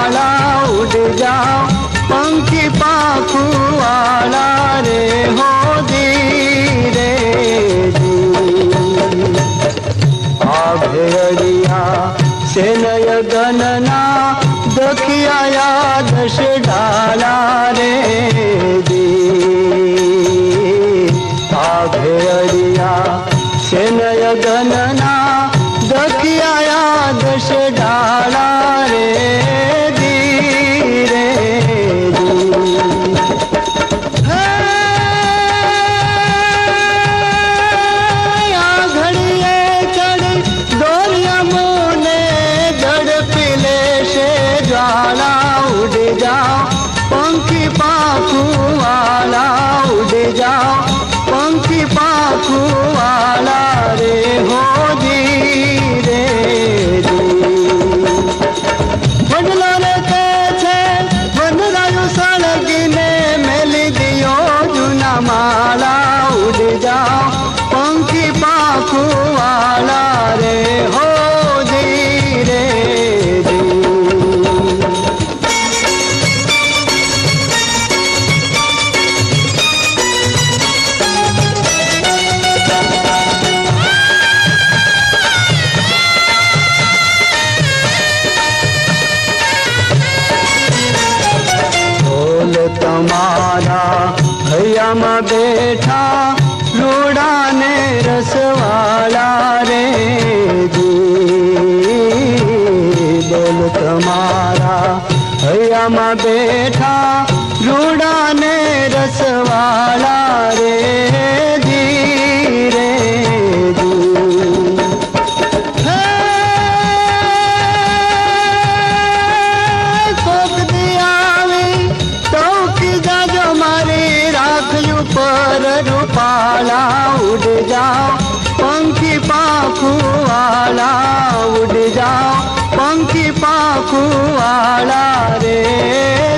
वाला उड़ जाओ। पंखी पाखू वाला रे, हो धीरे आभरिया से नय गणना दुखिया यादश डाला रे दी आभरिया से नय गणना दुखिया यादश डाला બેઠા રૂડાને રસવાળા રે બોલ તમારા હૈયામાં બેઠા રૂડાને રસવાળા રે वाला उड़ जाओ। पंखी पाखू वाला उड़ जाओ। पंखी पाखू वाला रे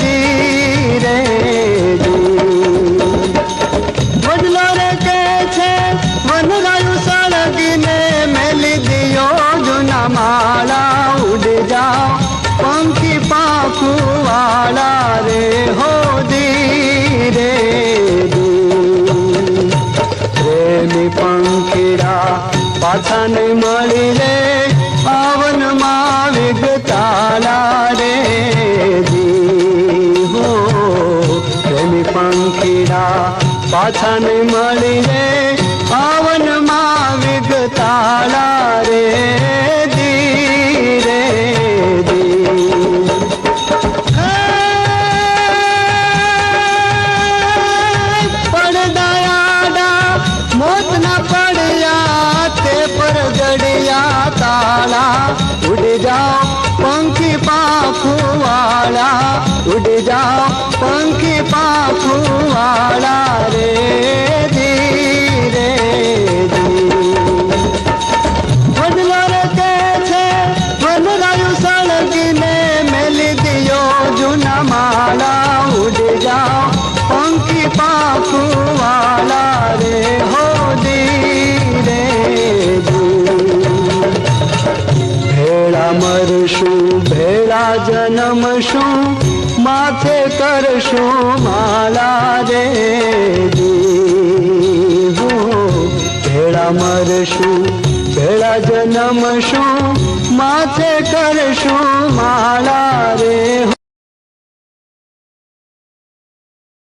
धीरे रे कैसे? बन गयु सड़क में मिल दियो जुना माला उड़ जाओ। বাঁচানে उड़ जाओ पंखी पाखों वाला उड़ जाओ पंखी पाखों वाला रे। જન્મશું માથે કરશું માલા રે હો ભેળા મરશું ભેળા જન્મશું માથે કરશું માળા રે